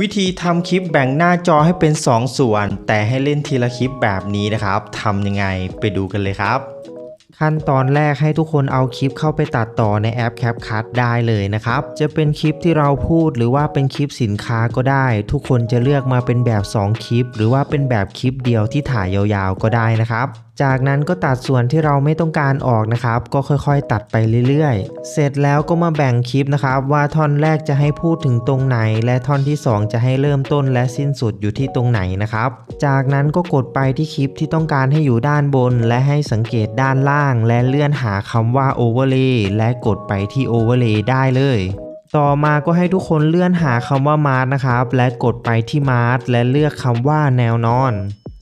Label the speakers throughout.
Speaker 1: วิธีทำคลิปแบ่งหน้าจอให้เป็น 2 ส่วน แต่ให้เล่นทีละคลิปแบบนี้นะครับทำยังไงไปดูกันเลยครับ ขั้นตอนแรกให้ทุกคนเอาคลิปเข้าไปตัดต่อในแอป CapCut ได้เลยนะครับ จะเป็นคลิปที่เราพูดหรือว่าเป็นคลิปสินค้าก็ได้ ทุกคนจะเลือกมาเป็นแบบ 2 คลิป หรือว่าเป็นแบบคลิปเดียวที่ถ่ายยาวๆก็ได้นะครับจากนั้นก็ตัดส่วนที่เราไม่ต้องการออกนะครับ ก็ค่อยๆ ตัดไปเรื่อยๆ เสร็จแล้วก็มาแบ่งคลิปนะครับ ว่าท่อนแรกจะให้พูดถึงตรงไหน และท่อนที่ 2 จะให้เริ่มต้นและสิ้นสุดอยู่ที่ตรงไหนนะครับ จากนั้นก็กดไปที่คลิปที่ต้องการให้อยู่ด้านบน และให้สังเกตด้านล่างและเลื่อนหาคำว่า overlay และกดไปที่ overlay ได้เลย ต่อมาก็ให้ทุกคนเลื่อนหาคำว่ามาร์นะครับ และกดไปที่มาร์และเลือกคำว่าแนวนอน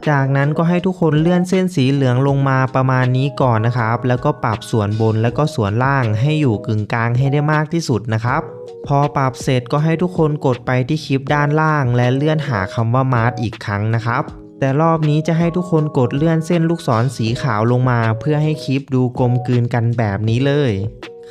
Speaker 1: จากนั้นก็ให้ทุกคนเลื่อนเส้นสีเหลืองลงมาประมาณนี้ก่อนนะครับ แล้วก็ปรับส่วนบนแล้วก็ส่วนล่างให้อยู่กึ่งกลางให้ได้มากที่สุดนะครับ พอปรับเสร็จก็ให้ทุกคนกดไปที่คลิปด้านล่าง และเลื่อนหาคำว่ามาร์อีกครั้งนะครับ แต่รอบนี้จะให้ทุกคนกดเลื่อนเส้นลูกศรสีขาวลงมา เพื่อให้คลิปดูกลมกลืนกันแบบนี้เลย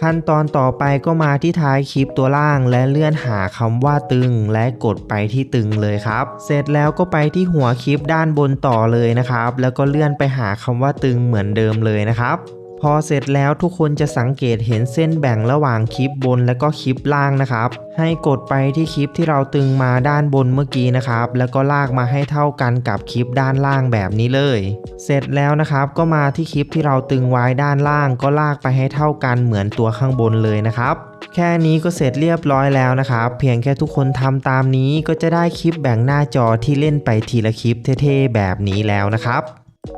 Speaker 1: ขั้นตอนต่อไปก็มาที่ท้ายคลิปตัวล่างและเลื่อนหาคำว่าตึง และกดไปที่ตึงเลยครับ เสร็จแล้วก็ไปที่หัวคลิปด้านบนต่อเลยนะครับ แล้วก็เลื่อนไปหาคำว่าตึงเหมือนเดิมเลยนะครับ พอเสร็จแล้วทุกคนจะสังเกตเห็นเส้นแบ่งระหว่างคลิปบนและก็คลิปล่างนะครับ ให้กดไปที่คลิปที่เราตึงมาด้านบนเมื่อกี้นะครับ แล้วก็ลากมาให้เท่ากันกับคลิปด้านล่างแบบนี้เลย เสร็จแล้วนะครับก็มาที่คลิปที่เราตึงไว้ด้านล่าง ก็ลากไปให้เท่ากันเหมือนตัวข้างบนเลยนะครับแค่นี้ก็เสร็จเรียบร้อยแล้วนะครับ เพียงแค่ทุกคนทำตามนี้ก็จะได้คลิปแบ่งหน้าจอที่เล่นไปทีละคลิปเท่ๆแบบนี้แล้วนะครับ